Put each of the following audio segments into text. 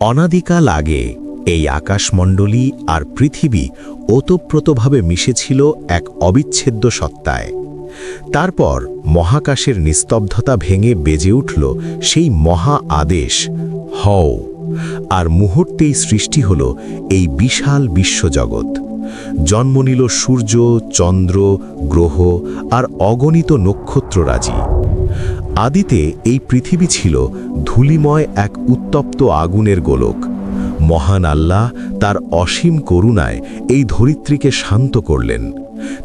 অনাদিকাল আগে এই আকাশমণ্ডলী আর পৃথিবী ওতপ্রোতভাবে মিশেছিল এক অবিচ্ছেদ্য সত্তায়। তারপর মহাকাশের নিস্তব্ধতা ভেঙে বেজে উঠল সেই মহা আদেশ, হও। আর মুহূর্তেই সৃষ্টি হল এই বিশাল বিশ্বজগৎ। জন্ম নিল সূর্য, চন্দ্র, গ্রহ আর অগণিত নক্ষত্ররাজি আদিতে এই পৃথিবী ছিল ধূলিময় এক উত্তপ্ত আগুনের গোলক। মহান আল্লাহ তার অসীম করুণায় এই ধরিত্রীকে শান্ত করলেন।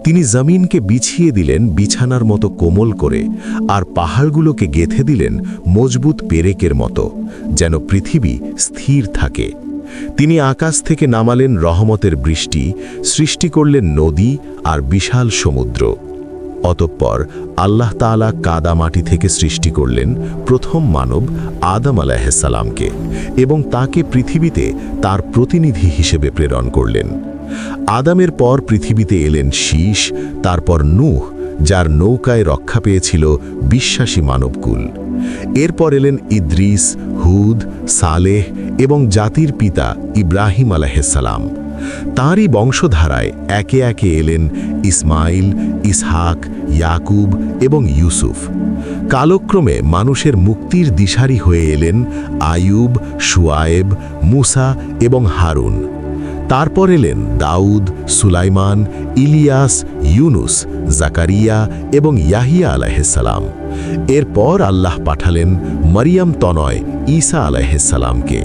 তিনি জমিনকে বিছিয়ে দিলেন বিছানার মতো কোমল করে আর পাহাড়গুলোকে গেথে দিলেন মজবুত পেরেকের মতো, যেন পৃথিবী স্থির থাকে। তিনি আকাশ থেকে নামালেন রহমতের বৃষ্টি, সৃষ্টি করলেন নদী আর বিশাল সমুদ্র। অতঃপর আল্লাহ তাআলা কাদা মাটি থেকে সৃষ্টি করলেন প্রথম মানব আদম আলাহিসাল্লামকে এবং তাকে পৃথিবীতে তার প্রতিনিধি হিসেবে প্রেরণ করলেন। আদামের পর পৃথিবীতে এলেন শীষ, তারপর নূহ যার নৌকায় রক্ষা পেয়েছিল বিশ্বাসী মানবকুল। এরপর এলেন ইদ্রিস, হুদ, সালেহ এবং জাতির পিতা ইব্রাহিম আলাহিসাল্লাম তাঁরই বংশধারায় একে একে এলেন ইসমাইল, ইসহাক, ইয়াকুব এবং ইউসুফ। কালক্রমে মানুষের মুক্তির দিশারি হয়ে এলেন আয়ুব সুয়ায়েব মুসা এবং হারুন। তারপর এলেন দাউদ, সুলাইমান, ইলিয়াস, ইউনুস, জাকারিয়া এবং ইয়াহিয়া আলাহিসাল্লাম এরপর আল্লাহ পাঠালেন মারিয়াম তনয় ঈসা আলাহিসাল্লামকে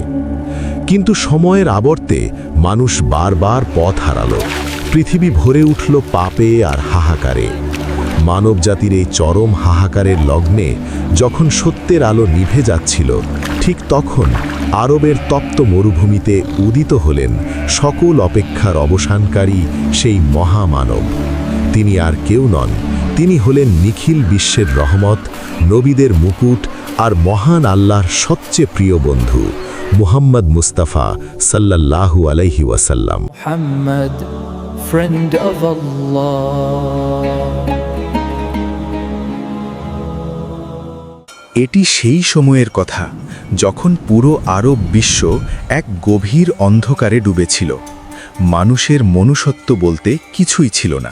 কিন্তু সময়ের আবর্তে মানুষ বারবার পথ হারাল। পৃথিবী ভরে উঠল পাপে আর হাহাকারে। মানবজাতির এই চরম হাহাকারের লগ্নে যখন সত্যের আলো নিভে যাচ্ছিল, ঠিক তখন আরবের তপ্ত মরুভূমিতে উদিত হলেন সকল অপেক্ষার অবসানকারী সেই মহামানব তিনি আর কেউ নন, তিনি হলেন নিখিল বিশ্বের রহমত, নবীদের মুকুট আর মহান আল্লাহর সবচেয়ে প্রিয় বন্ধু, মুহাম্মদ মুস্তাফা সাল্লাল্লাহু আলাইহি ওয়াসাল্লাম friend of Allah. এটি সেই সময়ের কথা যখন পুরো আরব বিশ্ব এক গভীর অন্ধকারে ডুবেছিল। মানুষের মনুষ্যত্ব বলতে কিছুই ছিল না।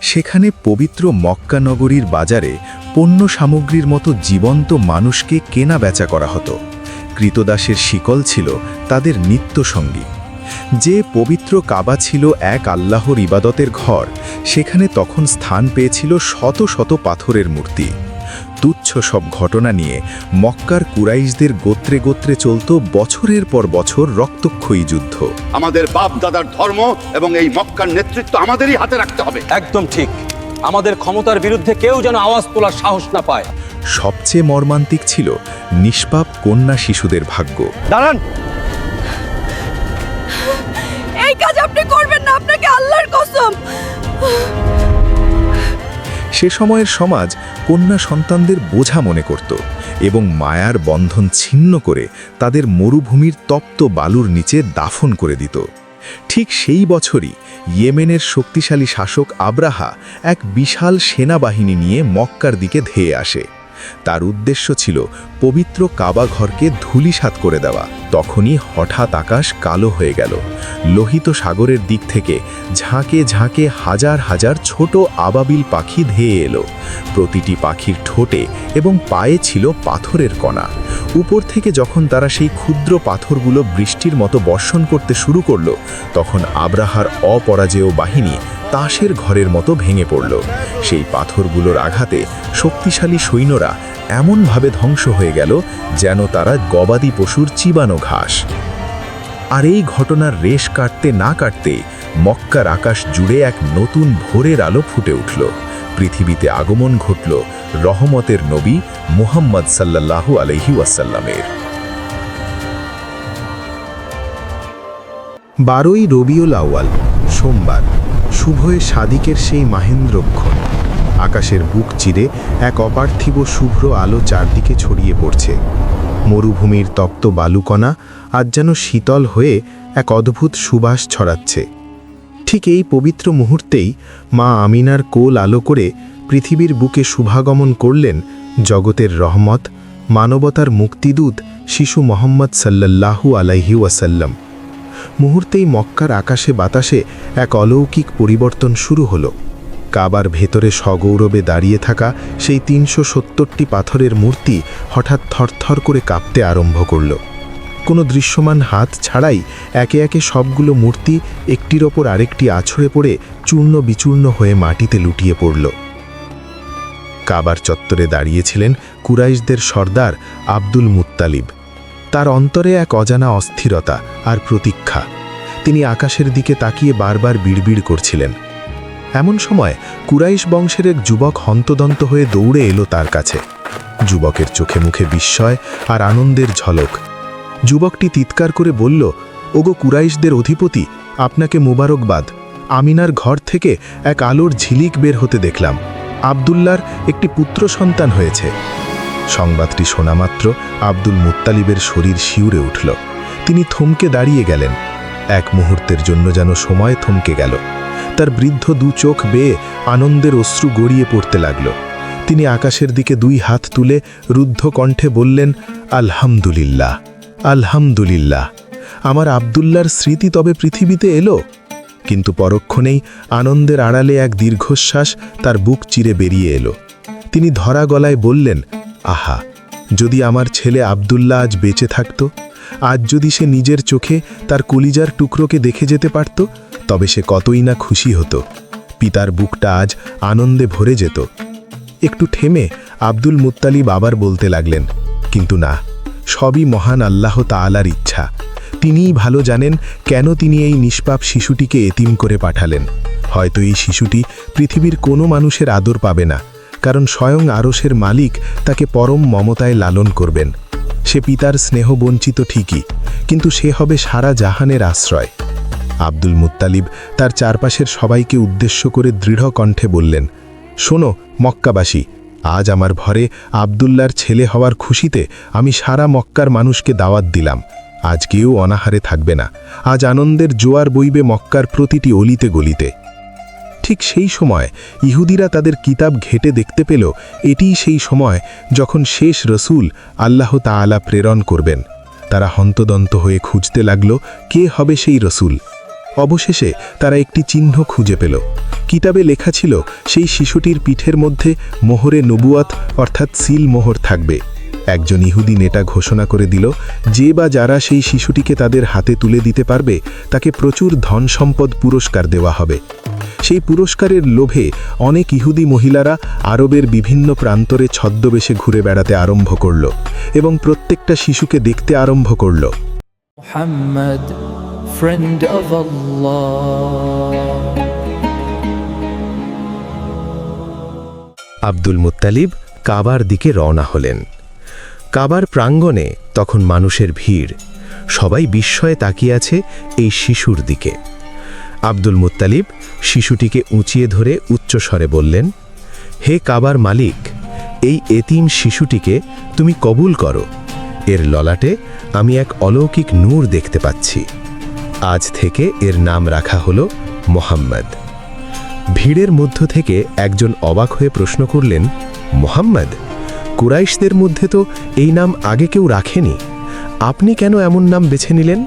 সেখানে পবিত্র মক্কা নগরীর বাজারে পণ্য সামগ্রীর মতো জীবন্ত মানুষকে কেনা বেচা করা হতো। কৃতদাসের শিকল ছিল তাদের নিত্যসঙ্গী। যে পবিত্র কাবা ছিল এক আল্লাহর ইবাদতের ঘর, সেখানে তখন স্থান পেয়েছিল শত শত পাথরের মূর্তি। তুচ্ছ সব ঘটনা নিয়ে মক্কার কুরাইশদের গোত্রে গোত্রে চলত বছরের পর বছর রক্তক্ষয়ী যুদ্ধ। আমাদের বাপ দাদার ধর্ম এবং এই মক্কার নেতৃত্ব আমাদেরই হাতে রাখতে হবে। একদম ঠিক। আমাদের ক্ষমতার বিরুদ্ধে কেউ যেন আওয়াজ তোলার সাহস না পায়। সবচেয়ে মর্মান্তিক ছিল নিষ্পাপ কন্যা শিশুদের ভাগ্য। দাঁড়ান। এই কাজ আপনি করবেন না আপনাকে আল্লাহর কসম। সে সময়ের সমাজ কন্যা সন্তানদের বোঝা মনে করত এবং মায়ার বন্ধন ছিন্ন করে তাদের মরুভূমির তপ্ত বালুর নিচে দাফন করে দিত। ঠিক সেই বছরই ইয়েমেনের শক্তিশালী শাসক আব্রাহা এক বিশাল সেনাবাহিনী নিয়ে মক্কার দিকে ধেয়ে আসে। তার উদ্দেশ্য ছিল পবিত্র কাবা ঘরকে ধূলিসাৎ করে দেওয়া। তখনই হঠাৎ আকাশ কালো হয়ে গেল। লোহিত সাগরের দিক থেকে ঝাঁকে ঝাঁকে হাজার হাজার ছোট আবাবিল পাখি ধেয়ে এলো। প্রতিটি পাখির ঠোঁটে এবং পায়ে ছিল পাথরের কণা। উপর থেকে যখন তারা সেই ক্ষুদ্র পাথরগুলো বৃষ্টির মতো বর্ষণ করতে শুরু করল, তখন আব্রাহার অপরাজেয় বাহিনী তাসের ঘরের মতো ভেঙে পড়ল। সেই পাথরগুলোর আঘাতে শক্তিশালী সৈন্যরা এমনভাবে ধ্বংস হয়ে গেল যেন তারা গবাদি পশুর চিবানো ঘাস। আর এই ঘটনার রেশ কাটতে না কাটতে মক্কার আকাশ জুড়ে এক নতুন ভোরের আলো ফুটে উঠল। পৃথিবীতে আগমন ঘটল রহমতের নবী মুহাম্মদ সাল্লাল্লাহু আলহি ওয়াসাল্লামের। বারোই রবিউল আউয়াল, সোমবার, শুভয়ে সাদিকের সেই মাহেন্দ্রক্ষণ। আকাশের বুক চিরে এক অপার্থিব শুভ্র আলো চারদিকে ছড়িয়ে পড়ছে। মরুভূমির তপ্ত বালুকণা আজ যেন শীতল হয়ে এক অদ্ভুত সুবাস ছড়াচ্ছে। ঠিক এই পবিত্র মুহূর্তেই মা আমিনার কোল আলো করে পৃথিবীর বুকে শুভাগমন করলেন জগতের রহমত, মানবতার মুক্তিদূত শিশু মোহাম্মদ সাল্লাল্লাহু আলাইহি ওয়াসাল্লাম। মুহূর্তেই মক্কার আকাশে বাতাসে এক অলৌকিক পরিবর্তন শুরু হলো। কাবার ভেতরে সগৌরবে দাঁড়িয়ে থাকা সেই তিনশো সত্তরটি পাথরের মূর্তি হঠাৎ থরথর করে কাঁপতে আরম্ভ করল। কোনো দৃশ্যমান হাত ছাড়াই একে একে সবগুলো মূর্তি একটির ওপর আরেকটি আছড়ে পড়ে চূর্ণ বিচূর্ণ হয়ে মাটিতে লুটিয়ে পড়ল। কাবার চত্বরে দাঁড়িয়েছিলেন কুরাইশদের সর্দার আব্দুল মুত্তালিব। তার অন্তরে এক অজানা অস্থিরতা আর প্রতীক্ষা। তিনি আকাশের দিকে তাকিয়ে বারবার বিড়বিড় করছিলেন। এমন সময় কুরাইশ বংশের এক যুবক হন্তদন্ত হয়ে দৌড়ে এলো তার কাছে। যুবকের চোখে মুখে বিস্ময় আর আনন্দের ঝলক। যুবকটি চিৎকার করে বলল, ওগো কুরাইশদের অধিপতি, আপনাকে মুবারকবাদ। আমিনার ঘর থেকে এক আলোর ঝিলিক বের হতে দেখলাম। আবদুল্লার একটি পুত্র সন্তান হয়েছে। সংবাদটি শোনামাত্র আব্দুল মুত্তালিবের শরীর শিউরে উঠল। তিনি থমকে দাঁড়িয়ে গেলেন। এক মুহূর্তের জন্য যেন সময় থমকে গেল। তার বৃদ্ধ দু চোখ বেয়ে আনন্দের অশ্রু গড়িয়ে পড়তে লাগল। তিনি আকাশের দিকে দুই হাত তুলে রুদ্ধ কণ্ঠে বললেন, আলহামদুলিল্লাহ আলহামদুলিল্লাহ। আমার আবদুল্লার স্মৃতি তবে পৃথিবীতে এলো? কিন্তু পরক্ষণেই আনন্দের আড়ালে এক দীর্ঘশ্বাস তার বুক চিরে বেরিয়ে এলো। তিনি ধরা গলায় বললেন, আহা, যদি আমার ছেলে আবদুল্লাহ আজ বেঁচে থাকত আজ যদি সে নিজের চোখে তার কলিজার টুকরোকে দেখে যেতে পারত, তবে সে কতই না খুশি হতো। পিতার বুকটা আজ আনন্দে ভরে যেত। একটু থেমে আব্দুল মুত্তালিব আবার বলতে লাগলেন, কিন্তু না, সবই মহান আল্লাহ তাআলার ইচ্ছা। তিনিই ভালো জানেন কেন তিনি এই নিষ্পাপ শিশুটিকে এতিম করে পাঠালেন। হয়তো এই শিশুটি পৃথিবীর কোনো মানুষের আদর পাবে না, কারণ স্বয়ং আরসের মালিক তাকে পরম মমতায় লালন করবেন। সে পিতার স্নেহ বঞ্চিত ঠিকই, কিন্তু সে হবে সারা জাহানের আশ্রয়। আব্দুল মুত্তালিব তার চারপাশের সবাইকে উদ্দেশ্য করে দৃঢ় কণ্ঠে বললেন, শোনো, মক্কাবাসী, আজ আমার ভরে আবদুল্লার ছেলে হওয়ার খুশিতে আমি সারা মক্কার মানুষকে দাওয়াত দিলাম। আজ কেউ অনাহারে থাকবে না। আজ আনন্দের জোয়ার বইবে মক্কার প্রতিটি অলিতে গলিতে। ঠিক সেই সময় ইহুদিরা তাদের কিতাব ঘেটে দেখতে পেল, এটিই সেই সময় যখন শেষ রসুল আল্লাহ তাআলা প্রেরণ করবেন। তারা হন্তদন্ত হয়ে খুঁজতে লাগল, কে হবে সেই রসুল? অবশেষে তারা একটি চিহ্ন খুঁজে পেল। কিতাবে লেখা ছিল, সেই শিশুটির পিঠের মধ্যে মোহরে নবুয়াত অর্থাৎ সিল মোহর থাকবে। একজন ইহুদি নেতা ঘোষণা করে দিল যে বা যারা সেই শিশুটিকে তাদের হাতে তুলে দিতে পারবে তাকে প্রচুর ধন সম্পদ পুরস্কার দেওয়া হবে। সেই পুরস্কারের লোভে অনেক ইহুদি মহিলারা আরবের বিভিন্ন প্রান্তরে ছদ্মবেশে ঘুরে বেড়াতে আরম্ভ করল এবং প্রত্যেকটা শিশুকে দেখতে আরম্ভ করল। Muhammad, friend of Allah. Abdul Muttalib কাবার দিকে রওনা হলেন। কাবার প্রাঙ্গণে তখন মানুষের ভিড়। সবাই বিস্ময়ে তাকিয়ে আছে এই শিশুর দিকে। আব্দুল মুত্তালিব শিশুটিকে উঁচিয়ে ধরে উচ্চস্বরে বললেন, হে কাবার মালিক, এই এতিম শিশুটিকে তুমি কবুল করো। এর ললাটে আমি এক অলৌকিক নূর দেখতে পাচ্ছি। আজ থেকে এর নাম রাখা হলো মোহাম্মদ। ভিড়ের মধ্য থেকে একজন অবাক হয়ে প্রশ্ন করলেন, মোহাম্মদ কুরাইশদের মধ্যে তো এই নাম আগে কেউ রাখেনি। আপনি কেন এমন নাম বেছে নিলেন?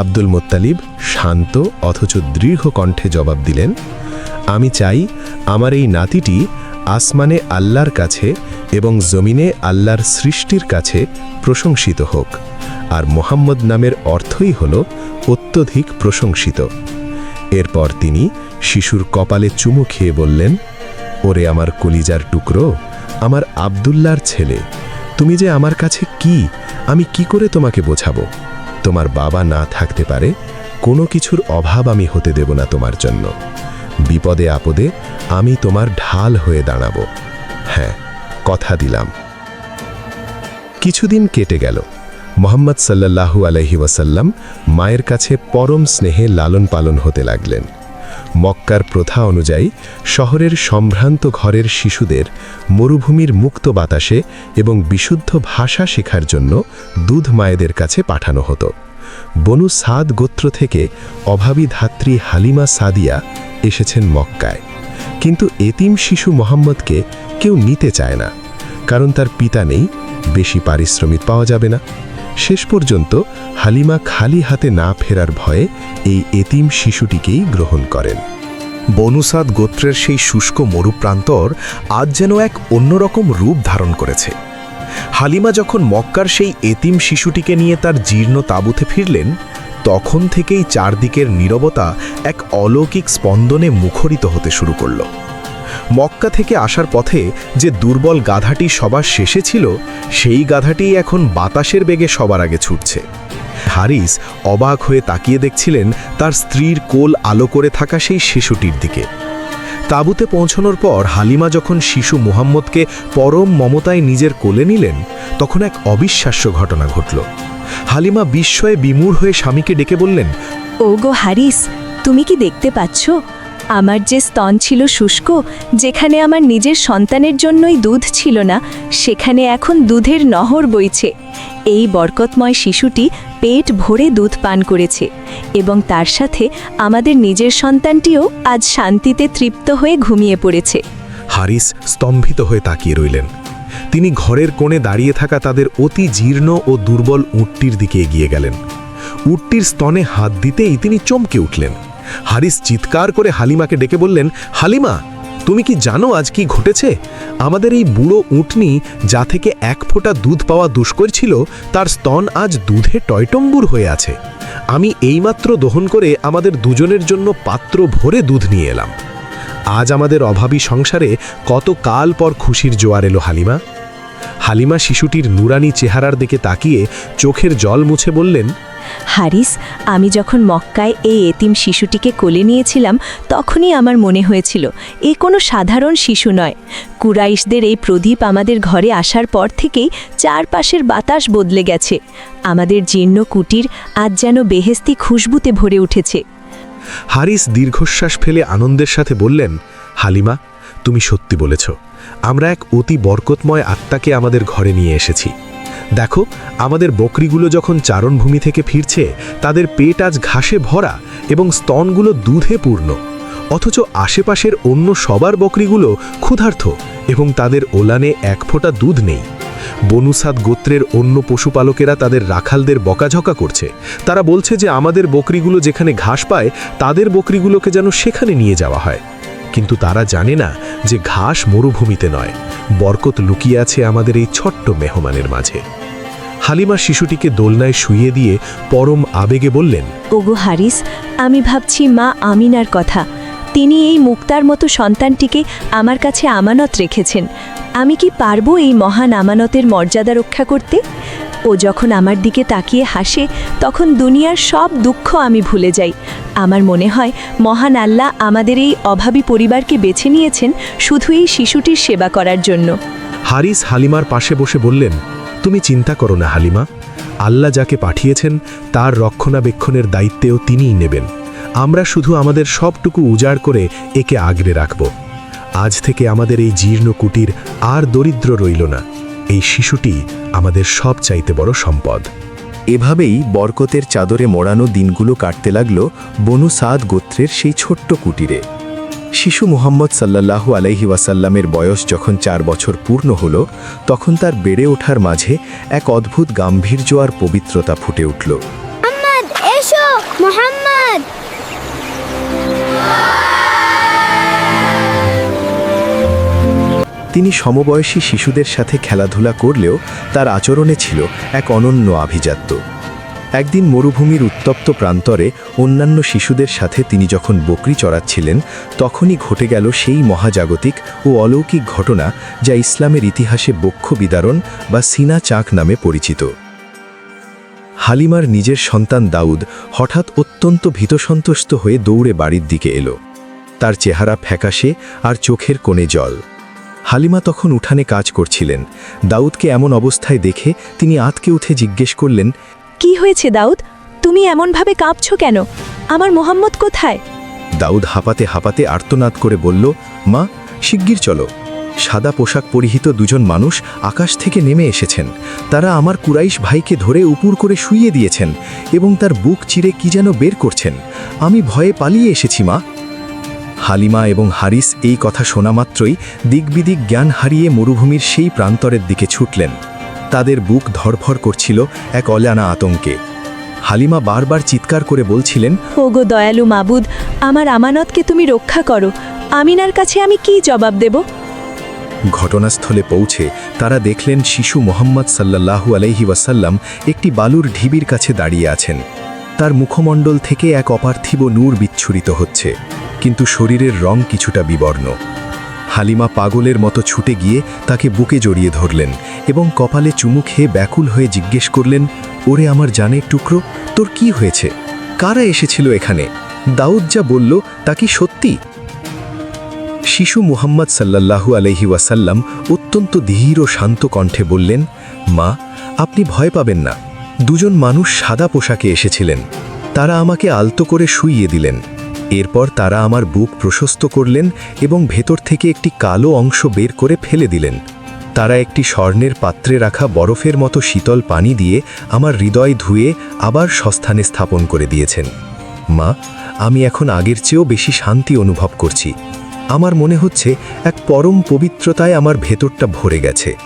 আব্দুল মোত্তালিব শান্ত অথচ দৃঢ় কণ্ঠে জবাব দিলেন, আমি চাই আমার এই নাতিটি আসমানে আল্লাহর কাছে এবং জমিনে আল্লাহর সৃষ্টির কাছে প্রশংসিত হোক। আর মোহাম্মদ নামের অর্থই হল অত্যধিক প্রশংসিত। এরপর তিনি শিশুর কপালে চুমু খেয়ে বললেন, ওরে আমার কলিজার টুকরো আমার আবদুল্লার ছেলে। তুমি যে আমার কাছে কি? আমি কি করে তোমাকে বোঝাবো? তোমার বাবা না থাকতে পারে, কোনো কিছুর অভাব আমি হতে দেব না তোমার জন্য। বিপদে আপদে আমি তোমার ঢাল হয়ে দাঁড়াবো। হ্যাঁ কথা দিলাম। কিছুদিন কেটে গেল। মোহাম্মদ সাল্লাল্লাহু আলহি ওয়াসাল্লাম মায়ের কাছে পরম স্নেহে লালন পালন হতে লাগলেন। মক্কার প্রথা অনুযায়ী শহরের সম্ভ্রান্ত ঘরের শিশুদের মরুভূমির মুক্ত বাতাসে এবং বিশুদ্ধ ভাষা শেখার জন্য দুধ মায়েদের কাছে পাঠানো হতো। বনু সাদ গোত্র থেকে অভাবী ধাত্রী হালিমা সাদিয়া এসেছেন মক্কায়। কিন্তু এতিম শিশু মোহাম্মদকে কেউ নিতে চায় না, কারণ তার পিতা নেই, বেশি পারিশ্রমিক পাওয়া যাবে না। শেষ পর্যন্ত হালিমা খালি হাতে না ফেরার ভয়ে এই এতিম শিশুটিকেই গ্রহণ করেন। বনুসাদ গোত্রের সেই শুষ্ক মরুপ্রান্তর আজ যেন এক অন্যরকম রূপ ধারণ করেছে। হালিমা যখন মক্কার সেই এতিম শিশুটিকে নিয়ে তার জীর্ণ তাঁবুতে ফিরলেন, তখন থেকেই চারদিকের নীরবতা এক অলৌকিক স্পন্দনে মুখরিত হতে শুরু করল। মক্কা থেকে আসার পথে যে দুর্বল গাধাটি সবার শেষে ছিল, সেই গাধাটি এখন বাতাসের বেগে সবার আগে ছুটছে। হারিস অবাক হয়ে তাকিয়ে দেখছিলেন তার স্ত্রীর কোল আলো করে থাকা সেই শিশুটির দিকে। তাঁবুতে পৌঁছানোর পর হালিমা যখন শিশু মুহাম্মদকে পরম মমতায় নিজের কোলে নিলেন, তখন এক অবিশ্বাস্য ঘটনা ঘটল। হালিমা বিস্ময়ে বিমূঢ় হয়ে স্বামীকে ডেকে বললেন ও গো হারিস, তুমি কি দেখতে পাচ্ছ? আমার যে স্তন ছিল শুষ্ক, যেখানে আমার নিজের সন্তানের জন্যই দুধ ছিল না, সেখানে এখন দুধের নহর বইছে। এই বরকতময় শিশুটি পেট ভরে দুধ পান করেছে এবং তার সাথে আমাদের নিজের সন্তানটিও আজ শান্তিতে তৃপ্ত হয়ে ঘুমিয়ে পড়েছে। হারিস স্তম্ভিত হয়ে তাকিয়ে রইলেন। তিনি ঘরের কোণে দাঁড়িয়ে থাকা তাদের অতি জীর্ণ ও দুর্বল উটটির দিকে এগিয়ে গেলেন। উটটির স্তনে হাত দিতেই তিনি চমকে উঠলেন। হারিস চিৎকার করে হালিমাকে ডেকে বললেন, হালিমা, তুমি কি জানো আজ কি ঘটেছে? আমাদের এই বুড়ো উটনি যা থেকে এক ফোঁটা দুধ পাওয়া দুষ্কর ছিল, তার স্তন আজ দুধে টয়টম্বুর হয়ে আছে। আমি এইমাত্র দহন করে আমাদের দুজনের জন্য পাত্র ভরে দুধ নিয়ে এলাম। আজ আমাদের অভাবী সংসারে কত কাল পর খুশির জোয়ার এলো, হালিমা? হালিমা শিশুটির নুরানি চেহারার দিকে তাকিয়ে চোখের জল মুছে বললেন হারিস, আমি যখন মক্কায় এই এতিম শিশুটিকে কোলে নিয়েছিলাম, তখনই আমার মনে হয়েছিল, এ কোনো সাধারণ শিশু নয়। কুরাইশদের এই প্রদীপ আমাদের ঘরে আসার পর থেকেই চারপাশের বাতাস বদলে গেছে। আমাদের জীর্ণ কুটির আজ যেন বেহেস্তি খুশবুতে ভরে উঠেছে। হারিস দীর্ঘশ্বাস ফেলে আনন্দের সাথে বললেন, হালিমা, তুমি সত্যি বলেছ, আমরা এক অতি বরকতময় আত্মাকে আমাদের ঘরে নিয়ে এসেছি। দেখো, আমাদের বকরিগুলো যখন চারণভূমি থেকে ফিরছে, তাদের পেট আজ ঘাসে ভরা এবং স্তনগুলো দুধে পূর্ণ। অথচ আশেপাশের অন্য সবার বকরিগুলো ক্ষুধার্থ এবং তাদের ওলানে এক ফোঁটা দুধ নেই। বনুসাদ গোত্রের অন্য পশুপালকেরা তাদের রাখালদের বকাঝকা করছে। তারা বলছে যে, আমাদের বকরিগুলো যেখানে ঘাস পায়, তাদের বকরিগুলোকে যেন সেখানে নিয়ে যাওয়া হয়। কিন্তু তারা জানে না যে ঘাস মরুভূমিতে নয়, বরকত লুকিয়ে আছে আমাদের এই ছোট্ট মেহমানের মাঝে। হালিমা শিশুটিকে দোলনায় শুইয়ে দিয়ে পরম আবেগে বললেন, ওগো হারিস, আমি ভাবছি মা আমিনার কথা। তিনি এই মুক্তার মতো সন্তানটিকে আমার কাছে আমানত রেখেছেন। আমি কি পারব এই মহান আমানতের মর্যাদা রক্ষা করতে? ও যখন আমার দিকে তাকিয়ে হাসে, তখন দুনিয়ার সব দুঃখ আমি ভুলে যাই। আমার মনে হয়, মহান আল্লাহ আমাদের এই অভাবী পরিবারকে বেছে নিয়েছেন শুধু এই শিশুটির সেবা করার জন্য। হারিস হালিমার পাশে বসে বললেন, তুমি চিন্তা করো না হালিমা। আল্লাহ যাকে পাঠিয়েছেন, তার রক্ষণাবেক্ষণের দায়িত্বেও তিনিই নেবেন। আমরা শুধু আমাদের সবটুকু উজাড় করে একে আগলে রাখব। আজ থেকে আমাদের এই জীর্ণ কুটির আর দরিদ্র রইল না। এই শিশুটি আমাদের সব চাইতে বড় সম্পদ। এভাবেই বরকতের চাদরে মোড়ানো দিনগুলো কাটতে লাগল বনু সাদ গোত্রের সেই ছোট্ট কুটিরে। শিশু মুহাম্মদ সাল্লাল্লাহু আলাইহি ওয়াসাল্লামের বয়স যখন চার বছর পূর্ণ হল, তখন তার বেড়ে ওঠার মাঝে এক অদ্ভুত গাম্ভীর্য আর পবিত্রতা ফুটে উঠল। তিনি সমবয়সী শিশুদের সাথে খেলাধুলা করলেও তার আচরণে ছিল এক অনন্য আভিজাত্য। একদিন মরুভূমির উত্তপ্ত প্রান্তরে অন্যান্য শিশুদের সাথে তিনি যখন বকরি চড়াচ্ছিলেন, তখনই ঘটে গেল সেই মহাজাগতিক ও অলৌকিক ঘটনা যা ইসলামের ইতিহাসে বক্ষ বিদারণ বা সিনা চাক নামে পরিচিত। হালিমার নিজের সন্তান দাউদ হঠাৎ অত্যন্ত ভীতসন্তুষ্ট হয়ে দৌড়ে বাড়ির দিকে এলো। তার চেহারা ফ্যাকাশে আর চোখের কোণে জল। হালিমা তখন উঠানে কাজ করছিলেন। দাউদকে এমন অবস্থায় দেখে তিনি আতকে উঠে জিজ্ঞেস করলেন কি হয়েছে দাউদ? তুমি এমনভাবে কাঁপছ কেন? আমার মোহাম্মদ কোথায়? দাউদ হাঁপাতে হাঁপাতে আর্তনাদ করে বলল মা শিগগির চলো। সাদা পোশাক পরিহিত দুজন মানুষ আকাশ থেকে নেমে এসেছেন। তারা আমার কুরাইশ ভাইকে ধরে উপুর করে শুইয়ে দিয়েছেন এবং তার বুক চিরে কি যেন বের করছেন। আমি ভয়ে পালিয়ে এসেছি মা। হালিমা এবং হারিস এই কথা শোনা মাত্রই দিকবিদিক জ্ঞান হারিয়ে মরুভূমির সেই প্রান্তরের দিকে ছুটলেন। তাদের বুক ধরফর করছিল এক অজানা আতঙ্কে। হালিমা বারবার চিৎকার করে বলছিলেন ওগো দয়ালু মাবুদ আমার আমানতকে তুমি রক্ষা করো। আমিনার কাছে আমি কি জবাব দেব? ঘটনাস্থলে পৌঁছে তারা দেখলেন শিশু মোহাম্মদ সাল্লাল্লাহু আলাইহি ওয়াসাল্লাম একটি বালুর ঢিবির কাছে দাঁড়িয়ে আছেন। তার মুখমণ্ডল থেকে এক অপার্থিব নূর বিচ্ছুরিত হচ্ছে। কিন্তু শরীরের রং কিছুটা বিবর্ণ। হালিমা পাগলের মতো ছুটে গিয়ে তাকে বুকে জড়িয়ে ধরলেন এবং কপালে চুমু খেয়ে ব্যাকুল হয়ে জিজ্ঞেস করলেন, ওরে আমার জানের টুকরো, তোর কি হয়েছে? কারা এসেছিল এখানে? দাউদ যা বলল, তা কি সত্যি? শিশু মুহাম্মদ সাল্লাল্লাহু আলহি ওয়াসাল্লাম অত্যন্ত ধীর ও শান্ত কণ্ঠে বললেন, মা, আপনি ভয় পাবেন না। দুজন মানুষ সাদা পোশাকে এসেছিলেন। তারা আমাকে আলতো করে শুইয়ে দিলেন। এরপর তারা আমার বুক প্রশস্ত করলেন এবং ভেতর থেকে একটি কালো অংশ বের করে ফেলে দিলেন। তারা একটি স্বর্ণের পাত্রে রাখা বরফের মতো শীতল পানি দিয়ে আমার হৃদয় ধুয়ে আবার সস্থানে স্থাপন করে দিয়েছেন। মা, আমি এখন আগের চেয়েও বেশি শান্তি অনুভব করছি। আমার মনে হচ্ছে এক পরম পবিত্রতায় আমার ভেতরটা ভরে গেছে।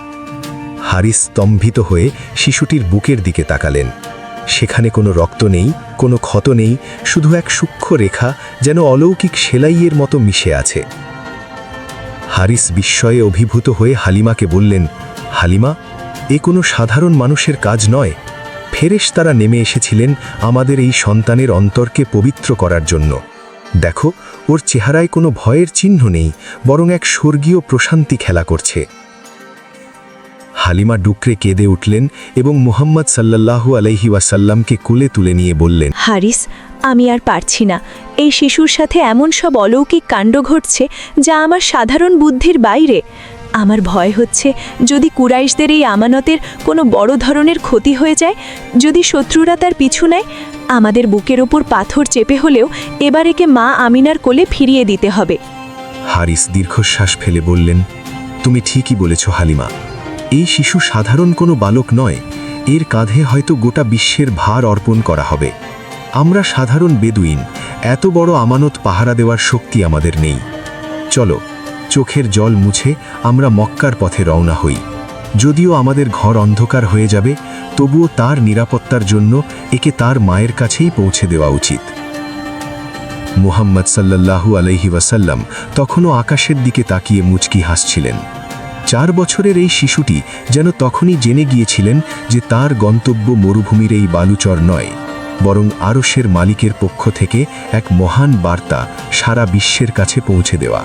হারিস স্তম্ভিত হয়ে শিশুটির বুকের দিকে তাকালেন। সেখানে কোনো রক্ত নেই, কোনো ক্ষত নেই, শুধু এক সূক্ষ্ম রেখা যেন অলৌকিক সেলাইয়ের মতো মিশে আছে। হারিস বিস্ময়ে অভিভূত হয়ে হালিমাকে বললেন, হালিমা, এ কোনো সাধারণ মানুষের কাজ নয়। ফেরেশ তারা নেমে এসেছিলেন আমাদের এই সন্তানের অন্তরকে পবিত্র করার জন্য। দেখো, ওর চেহারায় কোনো ভয়ের চিহ্ন নেই, বরং এক স্বর্গীয় প্রশান্তি খেলা করছে। হালিমা ডুকরে কেঁদে উঠলেন এবং মুহাম্মদ সাল্লাল্লাহু আলাইহি ওয়াসাল্লামকে কুলে তুলে নিয়ে বললেন হারিস আমি আর পারছি না। এই শিশুর সাথে এমন সব অলৌকিক কাণ্ড ঘটছে যা আমার সাধারণ বুদ্ধির বাইরে। আমার ভয় হচ্ছে যদি কুরাইশদের এই আমানতের কোনো বড় ধরনের ক্ষতি হয়ে যায় যদি শত্রুরা তার পিছু নেয় আমাদের বুকের ওপর পাথর চেপে হলেও এবার একে মা আমিনার কোলে ফিরিয়ে দিতে হবে। হারিস দীর্ঘশ্বাস ফেলে বললেন তুমি ঠিকই বলেছ হালিমা। এই শিশু সাধারণ কোনো বালক নয়, এর কাঁধে হয়তো গোটা বিশ্বের ভার অর্পণ করা হবে। আমরা সাধারণ বেদুইন, এত বড় আমানত পাহারা দেওয়ার শক্তি আমাদের নেই। চলো, চোখের জল মুছে আমরা মক্কার পথে রওনা হই। যদিও আমাদের ঘর অন্ধকার হয়ে যাবে, তবুও তার নিরাপত্তার জন্য একে তার মায়ের কাছেই পৌঁছে দেওয়া উচিত। মুহাম্মদ সাল্লাল্লাহু আলাইহি ওয়াসাল্লাম তখনও আকাশের দিকে তাকিয়ে মুচকি হাসছিলেন। চার বছরের এই শিশুটি যেন তখনই জেনে গিয়েছিলেন যে তার গন্তব্য মরুভূমির এই বালুচর নয়, বরং আরসের মালিকের পক্ষ থেকে এক মহান বার্তা সারা বিশ্বের কাছে পৌঁছে দেওয়া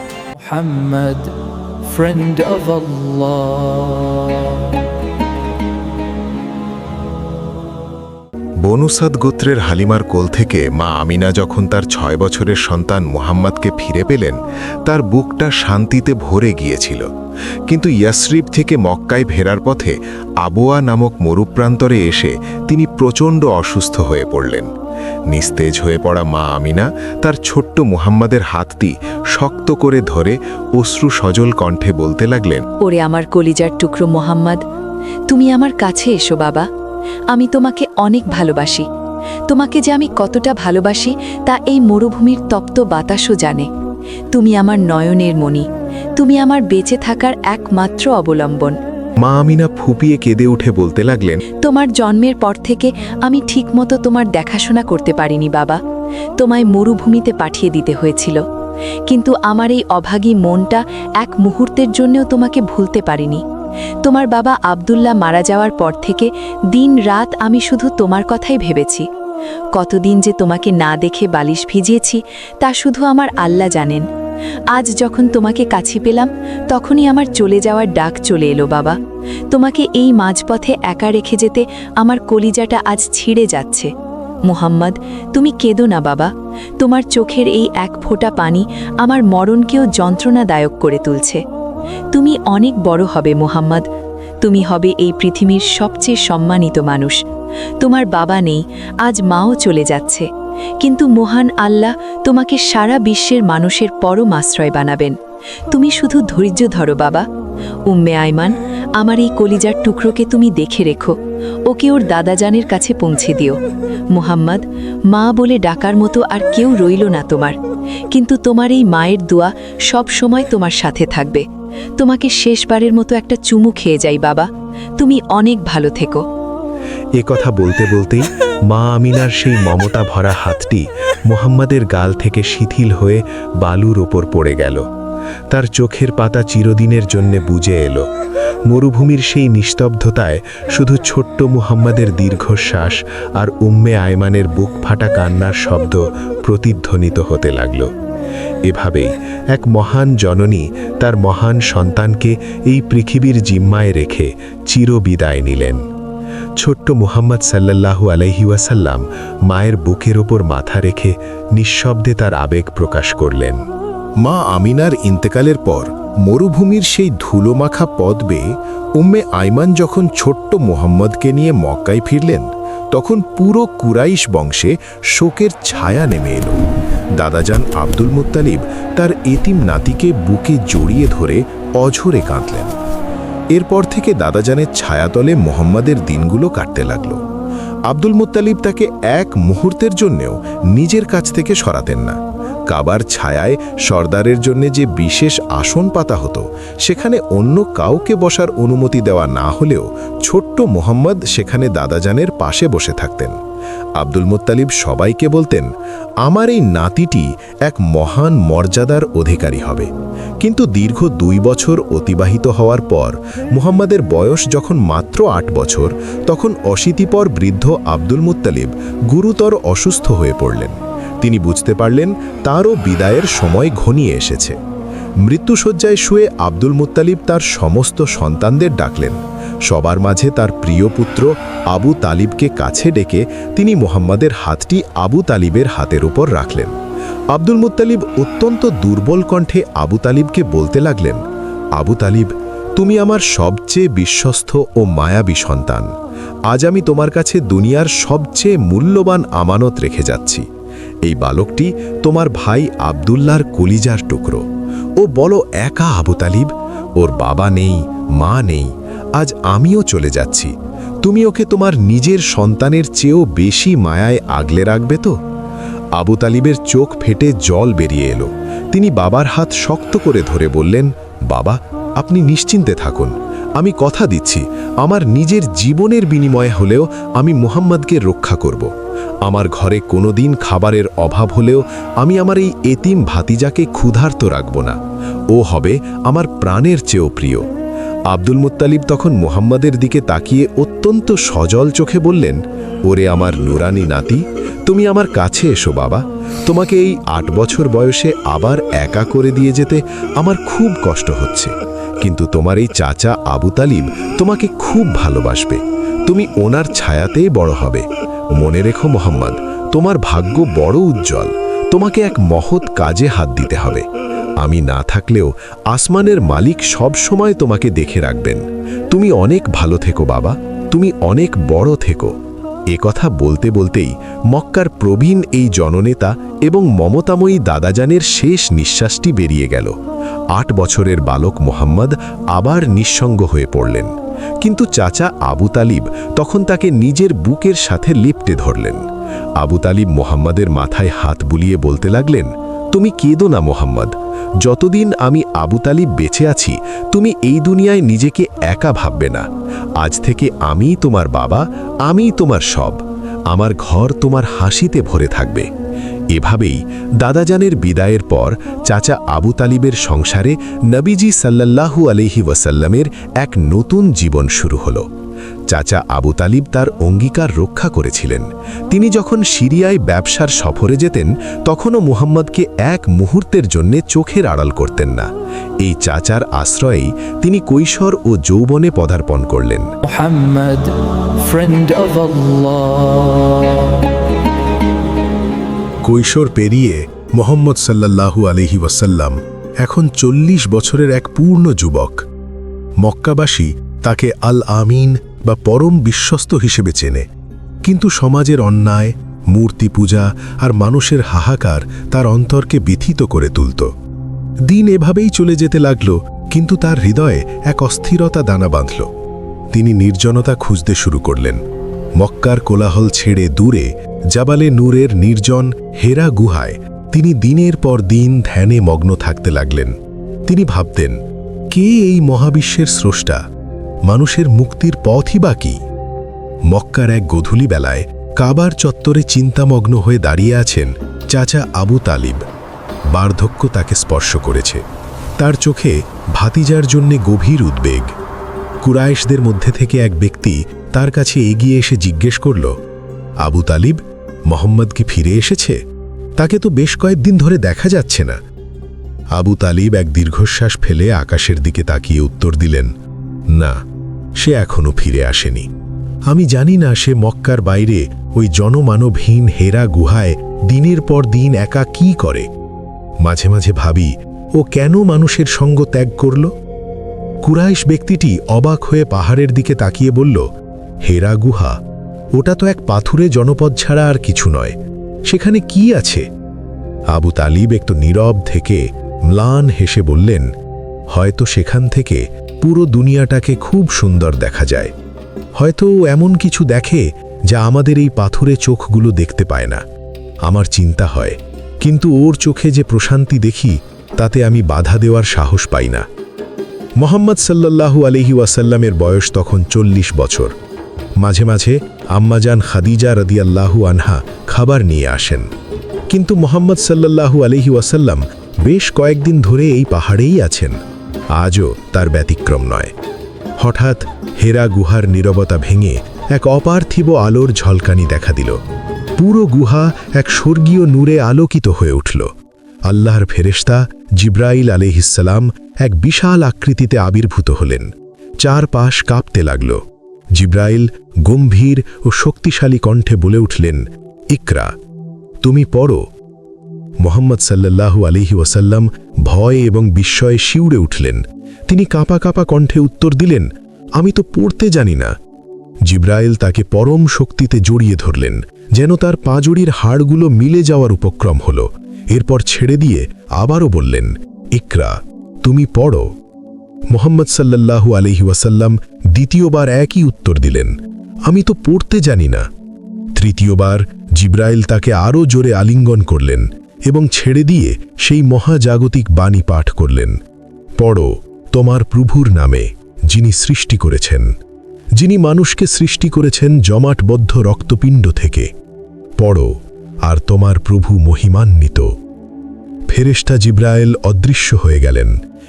Muhammad. বনুসাদ গোত্রের হালিমার কোল থেকে মা আমিনা যখন তার ছয় বছরের সন্তান মুহাম্মদকে ফিরে পেলেন, তার বুকটা শান্তিতে ভরে গিয়েছিল। কিন্তু ইয়াসরিব থেকে মক্কায় ফেরার পথে আবোয়া নামক মরুপ্রান্তরে এসে তিনি প্রচণ্ড অসুস্থ হয়ে পড়লেন। নিস্তেজ হয়ে পড়া মা আমিনা তার ছোট্ট মুহাম্মাদের হাতটি শক্ত করে ধরে অশ্রু সজল কণ্ঠে বলতে লাগলেন, ওরে আমার কলিজার টুকরো মোহাম্মদ, তুমি আমার কাছে এসো বাবা। আমি তোমাকে অনেক ভালোবাসি। তোমাকে যে আমি কতটা ভালোবাসি তা এই মরুভূমির তপ্ত বাতাসও জানে। তুমি আমার নয়নের মণি। তুমি আমার বেঁচে থাকার একমাত্র অবলম্বন। মা আমিনা ফুপিয়ে কেঁদে উঠে বলতে লাগলেন তোমার জন্মের পর থেকে আমি ঠিকমতো তোমার দেখাশোনা করতে পারিনি বাবা। তোমায় মরুভূমিতে পাঠিয়ে দিতে হয়েছিল। কিন্তু আমার এই অভাগী মনটা এক মুহূর্তের জন্যও তোমাকে ভুলতে পারিনি। তোমার বাবা আব্দুল্লাহ মারা যাওয়ার পর থেকে দিন রাত আমি শুধু তোমার কথাই ভেবেছি। কতদিন যে তোমাকে না দেখে বালিশ ভিজিয়েছি, তা শুধু আমার আল্লাহ জানেন। আজ যখন তোমাকে কাছে পেলাম, তখনই আমার চলে যাওয়ার ডাক চলে এলো, বাবা। তোমাকে এই মাঝপথে একা রেখে যেতে আমার কলিজাটা আজ ছিঁড়ে যাচ্ছে। মুহাম্মদ, তুমি কেঁদো না, বাবা। তোমার চোখের এই এক ফোঁটা পানি আমার মরণকেও যন্ত্রণাদায়ক করে তুলছে। তুমি অনেক বড় হবে, মোহাম্মদ। তুমি হবে এই পৃথিবীর সবচেয়ে সম্মানিত মানুষ। তোমার বাবা নেই, আজ মাও চলে যাচ্ছে। কিন্তু মহান আল্লাহ তোমাকে সারা বিশ্বের মানুষের পরম আশ্রয় বানাবেন। তুমি শুধু ধৈর্য ধরো, বাবা। উম্মে আইমান আমার এই কলিজার টুকরোকে তুমি দেখে রেখো। ওকে ওর দাদাজানের কাছে পৌঁছে দিও। মুহাম্মদ, মা বলে ডাকার মতো আর কেউ রইল না তোমার। কিন্তু তোমার এই মায়ের দোয়া সব সময় তোমার সাথে থাকবে। তোমাকে শেষবারের মতো একটা চুমু খেয়ে যাই, বাবা। তুমি অনেক ভালো থেকো। এ কথা বলতে বলতেই মা আমিনার সেই মমতা ভরা হাতটি মোহাম্মদের গাল থেকে শিথিল হয়ে বালুর ওপর পড়ে গেল। তার চোখের পাতা চিরদিনের জন্য বুঝে এলো। মরুভূমির সেই নিস্তব্ধতায় শুধু ছোট্ট মুহাম্মাদের দীর্ঘশ্বাস আর উম্মে আয়মানের বুক ফাটা কান্নার শব্দ প্রতিধ্বনিত হতে লাগল। এভাবেই এক মহান জননী তার মহান সন্তানকে এই পৃথিবীর জিম্মায় রেখে চিরবিদায় নিলেন। ছোট্ট মুহাম্মদ সাল্লাল্লাহু আলাইহি ওয়াসাল্লাম মায়ের বুকের ওপর মাথা রেখে নিঃশব্দে তার আবেগ প্রকাশ করলেন। মা আমিনার ইন্তেকালের পর মরুভূমির সেই ধুলোমাখা পথ বেয়ে উম্মে আইমান যখন ছোট্ট মোহাম্মদকে নিয়ে মক্কায় ফিরলেন তখন পুরো কুরাইশ বংশে শোকের ছায়া নেমে এলো। দাদাজান আব্দুল মুত্তালিব তার এতিম নাতিকে বুকে জড়িয়ে ধরে অঝরে কাঁদলেন। এরপর থেকে দাদাজানের ছায়াতলে মোহাম্মদের দিনগুলো কাটতে লাগল। আব্দুল মুত্তালিব তাকে এক মুহূর্তের জন্যেও নিজের কাছ থেকে সরাতেন না। কাবার ছায়ায় সর্দারের জন্য যে বিশেষ আসন পাতা হতো, সেখানে অন্য কাউকে বসার অনুমতি দেওয়া না হলেও ছোট্ট মোহাম্মদ সেখানে দাদাজানের পাশে বসে থাকতেন। আব্দুল মুত্তালিব সবাইকে বলতেন, আমার এই নাতিটি এক মহান মর্যাদার অধিকারী হবে। কিন্তু দীর্ঘ দুই বছর অতিবাহিত হওয়ার পর মুহাম্মাদের বয়স যখন মাত্র আট বছর, তখন অশীতিপর বৃদ্ধ আব্দুল মুত্তালিব গুরুতর অসুস্থ হয়ে পড়লেন। তিনি বুঝতে পারলেন তারও বিদায়ের সময় ঘনিয়ে এসেছে। মৃত্যুসজ্জায় শুয়ে আব্দুল মুত্তালিব তার সমস্ত সন্তানদের ডাকলেন। সবার মাঝে তার প্রিয় পুত্র আবু তালিবকে কাছে ডেকে তিনি মোহাম্মদের হাতটি আবু তালিবের হাতের উপর রাখলেন। আব্দুল মুত্তালিব অত্যন্ত দুর্বল কণ্ঠে আবু তালিবকে বলতে লাগলেন, আবু তালিব, তুমি আমার সবচেয়ে বিশ্বস্ত ও মায়াবী সন্তান। আজ আমি তোমার কাছে দুনিয়ার সবচেয়ে মূল্যবান আমানত রেখে যাচ্ছি। এই বালকটি তোমার ভাই আবদুল্লার কলিজার টুকরো। ও বলো, একা আবু তালিব? ওর বাবা নেই, মা নেই, আজ আমিও চলে যাচ্ছি। তুমি ওকে তোমার নিজের সন্তানের চেয়েও বেশি মায়ায় আগলে রাখবে তো? আবু তালিবের চোখ ফেটে জল বেরিয়ে এলো। তিনি বাবার হাত শক্ত করে ধরে বললেন, বাবা, আপনি নিশ্চিন্তে থাকুন। আমি কথা দিচ্ছি, আমার নিজের জীবনের বিনিময়ে হলেও আমি মুহাম্মদকে রক্ষা করব। আমার ঘরে কোনোদিন খাবারের অভাব হলেও আমি আমার এই এতিম ভাতিজাকে ক্ষুধার্ত রাখব না। ও হবে আমার প্রাণের চেয়েও প্রিয়। আব্দুল মুত্তালিব তখন মুহাম্মাদের দিকে তাকিয়ে অত্যন্ত সজল চোখে বললেন, ওরে আমার নুরানি নাতি, তুমি আমার কাছে এসো বাবা। তোমাকে এই আট বছর বয়সে আবার একা করে দিয়ে যেতে আমার খুব কষ্ট হচ্ছে। কিন্তু তোমার এই চাচা আবু তালিব তোমাকে খুব ভালোবাসবে। তুমি ওনার ছায়াতেই বড় হবে। মনে রেখো মোহাম্মদ, তোমার ভাগ্য বড় উজ্জ্বল। তোমাকে এক মহৎ কাজে হাত দিতে হবে। আমি না থাকলেও আসমানের মালিক সব সময় তোমাকে দেখে রাখবেন। তুমি অনেক ভালো থেকো বাবা, তুমি অনেক বড় থেকো। এ কথা বলতে বলতেই মক্কার প্রবীণ এই জননেতা এবং মমতাময়ী দাদাজানের শেষ নিঃশ্বাসটি বেরিয়ে গেল। আট বছরের বালক মোহাম্মদ আবার নিঃসঙ্গ হয়ে পড়লেন। কিন্তু চাচা আবু তালিব তখন তাকে নিজের বুকের সাথে লিপটে ধরলেন। আবু তালিব মোহাম্মদের মাথায় হাত বুলিয়ে বলতে লাগলেন, তুমি কেঁদো না মোহাম্মদ। যতদিন আমি আবু তালিব বেঁচে আছি, তুমি এই দুনিয়ায় নিজেকে একা ভাববে না। আজ থেকে আমিই তোমার বাবা, আমিই তোমার সব। আমার ঘর তোমার হাসিতে ভরে থাকবে। এভাবেই দাদাজানের বিদায়ের পর চাচা আবু তালিবের সংসারে নবীজি সাল্লাল্লাহু আলহি ওয়াসাল্লামের এক নতুন জীবন শুরু হল। চাচা আবু তালিব তার অঙ্গীকার রক্ষা করেছিলেন। তিনি যখন সিরিয়ায় ব্যবসার সফরে যেতেন, তখনও মুহাম্মদকে এক মুহূর্তের জন্য চোখের আড়াল করতেন না। এই চাচার আশ্রয়েই তিনি কৈশোর ও যৌবনে পদার্পণ করলেন। কৈশোর পেরিয়ে মোহাম্মদ সাল্লাল্লাহু আলহি ওয়াসাল্লাম এখন চল্লিশ বছরের এক পূর্ণ যুবক। মক্কাবাসী তাকে আল আমিন বা পরম বিশ্বস্ত হিসেবে চেনে। কিন্তু সমাজের অন্যায়, মূর্তি পূজা আর মানুষের হাহাকার তার অন্তরকে ব্যথিত করে তুলত। দিন এভাবেই চলে যেতে লাগল, কিন্তু তার হৃদয়ে এক অস্থিরতা দানা বাঁধল। তিনি নির্জনতা খুঁজতে শুরু করলেন। মক্কার কোলাহল ছেড়ে দূরে জাবালে নূরের নির্জন হেরা গুহায় তিনি দিনের পর দিন ধ্যানে মগ্ন থাকতে লাগলেন। তিনি ভাবতেন, কে এই মহাবিশ্বের স্রষ্টা? মানুষের মুক্তির পথই বা কি? মক্কার এক গধূলি বেলায় কাবার চত্বরে চিন্তামগ্ন হয়ে দাঁড়িয়ে আছেন চাচা আবু তালিব। বার্ধক্য তাকে স্পর্শ করেছে। তার চোখে ভাতিজার জন্যে গভীর উদ্বেগ। কুরাইশদের মধ্যে থেকে এক ব্যক্তি তার কাছে এগিয়ে এসে জিজ্ঞেস করল, আবু তালিব, মোহাম্মদ কি ফিরে এসেছে? তাকে তো বেশ কয়েকদিন ধরে দেখা যাচ্ছে না। আবু তালিব এক দীর্ঘশ্বাস ফেলে আকাশের দিকে তাকিয়ে উত্তর দিলেন, না, সে এখনও ফিরে আসেনি। আমি জানি না সে মক্কার বাইরে ওই জনমানবহীন হেরা গুহায় দিনের পর দিন একা কি করে। মাঝে মাঝে ভাবি, ও কেন মানুষের সঙ্গ ত্যাগ করল? কুরাইশ ব্যক্তিটি অবাক হয়ে পাহাড়ের দিকে তাকিয়ে বলল হেরা গুহা। ওটা তো এক পাথুরে জনপদ ছাড়া আর কিছু নয়। সেখানে কি আছে? আবু তালিব একটু নীরব থেকে ম্লান হেসে বললেন, হয়তো সেখান থেকে পুরো দুনিয়াটাকে খুব সুন্দর দেখা যায়। হয়তো এমন কিছু দেখে যা আমাদের এই পাথুরে চোখগুলো দেখতে পায় না। আমার চিন্তা হয়, কিন্তু ওর চোখে যে প্রশান্তি দেখি, তাতে আমি বাধা দেওয়ার সাহস পাই না। মোহাম্মদ সাল্লাল্লাহু আলহি ওয়াসাল্লামের বয়স তখন চল্লিশ বছর। মাঝে মাঝে আম্মাজান খাদিজা রদিয়াল্লাহু আনহা খাবার নিয়ে আসেন। কিন্তু মোহাম্মদ সাল্লাল্লাহু আলহি ওয়াসাল্লাম বেশ কয়েকদিন ধরে এই পাহাড়েই আছেন। আজও তার ব্যতিক্রম নয়। হঠাৎ হেরা গুহার নীরবতা ভেঙে এক অপার্থিব আলোর ঝলকানি দেখা দিল। পুরো গুহা এক স্বর্গীয় নূরে আলোকিত হয়ে উঠল। আল্লাহর ফেরেশতা জিব্রাইল আলিহিসাল্লাম এক বিশাল আকৃতিতে আবির্ভূত হলেন। চারপাশ কাঁপতে লাগল। জিব্রাইল গম্ভীর ও শক্তিশালী কণ্ঠে বলে উঠলেন, ইকরা, তুমি পড়ো। মোহাম্মদ সাল্লাল্লাহু আলিহি ওয়াসাল্লাম ভয় এবং বিস্ময়ে শিউড়ে উঠলেন। তিনি কাঁপা কাঁপা কণ্ঠে উত্তর দিলেন, আমি তো পড়তে জানি না। জিব্রাইল তাকে পরম শক্তিতে জড়িয়ে ধরলেন, যেন তার পাঁজড়ির হাড়গুলো মিলে যাওয়ার উপক্রম হল। এরপর ছেড়ে দিয়ে আবারও বললেন, ইকরা, তুমি পড়ো। মোহাম্মদ সাল্লাল্লাহু আলহি ওয়াসাল্লাম দ্বিতীয়বার একই উত্তর দিলেন, আমি তো পড়তে জানি না। তৃতীয়বার জিব্রাইল তাকে আরও জোরে আলিঙ্গন করলেন এবং ছেড়ে দিয়ে সেই মহাজাগতিক বাণী পাঠ করলেন, পড়ো তোমার প্রভুর নামে, যিনি সৃষ্টি করেছেন। যিনি মানুষকে সৃষ্টি করেছেন জমাটবদ্ধ রক্তপিণ্ড থেকে। পড়ো, আর তোমার প্রভু মহিমান্বিত। ফেরেশতা জিব্রায়েল অদৃশ্য হয়ে গেলেন।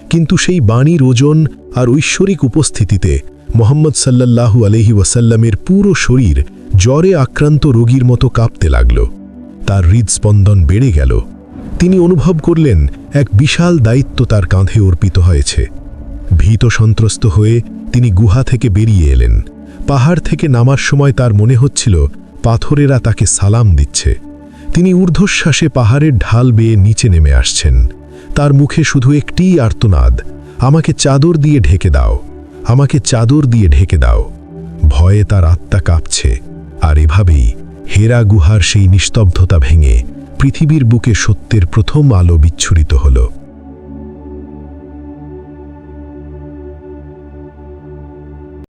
কিন্তু সেই বাণীর ওজন আর ঐশ্বরিক উপস্থিতিতে মোহাম্মদ সাল্লাল্লাহু আলহি ওয়াসাল্লামের পুরো শরীর জ্বরে আক্রান্ত রোগীর মতো কাঁপতে লাগল। তার হৃদস্পন্দন বেড়ে গেল। তিনি অনুভব করলেন, এক বিশাল দায়িত্ব তার কাঁধে অর্পিত হয়েছে। ভীত সন্ত্রস্ত হয়ে তিনি গুহা থেকে বেরিয়ে এলেন। পাহাড় থেকে নামার সময় তার মনে হচ্ছিল, পাথরেরা তাকে সালাম দিচ্ছে। তিনি ঊর্ধ্বশ্বাসে পাহাড়ের ঢাল বেয়ে নিচে নেমে আসছেন। তার মুখে শুধু একটিই আর্তনাদ। আমাকে চাদর দিয়ে ঢেকে দাও। আমাকে চাদর দিয়ে ঢেকে দাও। ভয়ে তার আত্মা কাঁপছে। আর এভাবেই হেরা গুহার সেই নিস্তব্ধতা ভেঙে পৃথিবীর বুকে সত্যের প্রথম আলো বিচ্ছুরিত হলো।